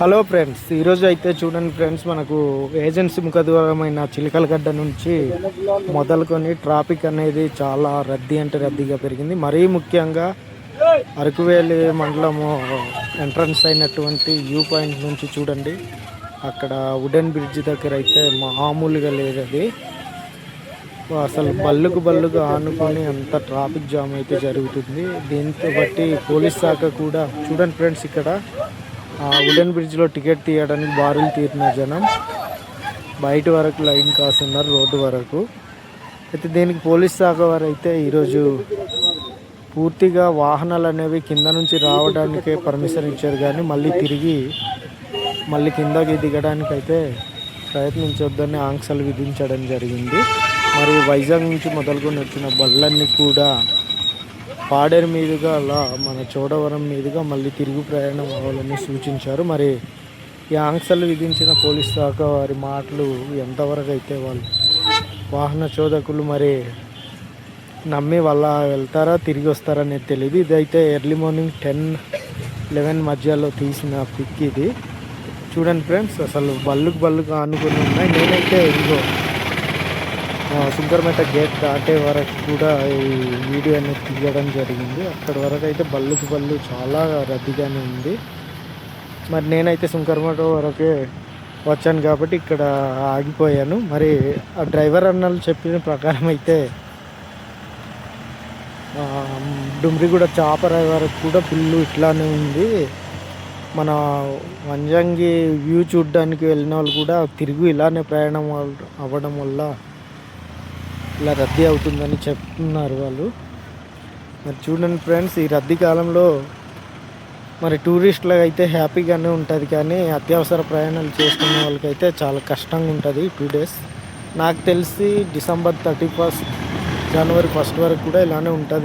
Hello friends ఈరోజు అయితే చూడండి ఫ్రెండ్స్ మనకు ఏజెన్సీ ముఖద్వారమైన చిలకలగడ్డ నుంచి మొదలుకొని ట్రాఫిక్ అనేది చాలా రద్దీ అంటే రద్దీగా పెరిగింది. మరీ ముఖ్యంగా అరకువేలి మండలము ఎంట్రన్స్ అయినటువంటి వ్యూ పాయింట్ నుంచి చూడండి. అక్కడ వుడెన్ బ్రిడ్జ్ దగ్గర అయితే మామూలుగా లేదు అది. అసలు బల్లుకు బల్లుకు ఆనుకొని అంత ట్రాఫిక్ జామ్ అయితే జరుగుతుంది. దీంతో బట్టి పోలీస్ శాఖ కూడా చూడండి ఫ్రెండ్స్ ఇక్కడ వుడెన్ బ్రిడ్జ్లో టికెట్ తీయడానికి బారులు తీరిన జనం బయట వరకు లైన్ కాస్తున్నారు రోడ్డు వరకు. అయితే దీనికి పోలీస్ శాఖ వారు అయితే ఈరోజు పూర్తిగా వాహనాలు అనేవి కింద నుంచి రావడానికే పర్మిషన్ ఇచ్చారు కానీ మళ్ళీ తిరిగి మళ్ళీ కిందకి దిగడానికి అయితే ప్రయత్నించొద్దని ఆంక్షలు విధించడం జరిగింది. మరియు వైజాగ్ నుంచి మొదలుకొని వచ్చిన బళ్ళన్నీ కూడా పాడేరు మీదుగా అలా మన చోడవరం మీదుగా మళ్ళీ తిరుగు ప్రయాణం అవ్వాలని సూచించారు. మరి ఈ ఆంక్షలు విధించిన పోలీస్ శాఖ వారి మాటలు ఎంతవరకు అయితే వాళ్ళు వాహన చోదకులు మరి నమ్మి వాళ్ళ వెళ్తారా తిరిగి వస్తారా అనేది తెలియదు ఇదైతే ఎర్లీ మార్నింగ్ టెన్ లెవెన్ మధ్యలో తీసిన పిక్ ఇది. చూడండి ఫ్రెండ్స్ అసలు బల్లుకు బల్లుకు ఆనుకుని ఉన్నాయి. నేనైతే ఇదిగో సుంకరమేట గేట్ దాటే వరకు కూడా ఈ వీడియో అనేది తీయడం జరిగింది. అక్కడ వరకు అయితే బల్లుకు బళ్ళు చాలా రద్దీగానే ఉంది. మరి నేనైతే సుంకరమేట వరకే వచ్చాను కాబట్టి ఇక్కడ ఆగిపోయాను. మరి ఆ డ్రైవర్ అన్నలు చెప్పిన ప్రకారం అయితే ఆ, డుమ్రిగూడ చాపర వరకు కూడా ఫుల్ ఇట్లానే ఉంది. మన వంజంగి వ్యూ చూడడానికి వెళ్ళిన వాళ్ళు కూడా తిరిగి ఇలానే ప్రయాణం అవ్వడం వల్ల ఇలా రద్దీ అవుతుందని చెప్తున్నారు వాళ్ళు. మరి చూడండి ఫ్రెండ్స్ ఈ రద్దీ కాలంలో మరి టూరిస్టులకు అయితే హ్యాపీగానే ఉంటుంది కానీ అత్యవసర ప్రయాణాలు చేసుకునే వాళ్ళకైతే చాలా కష్టంగా ఉంటుంది టూ డేస్ నాకు తెలిసి డిసెంబర్ థర్టీ ఫస్ట్ జనవరి ఫస్ట్ వరకు కూడా ఇలానే ఉంటుంది.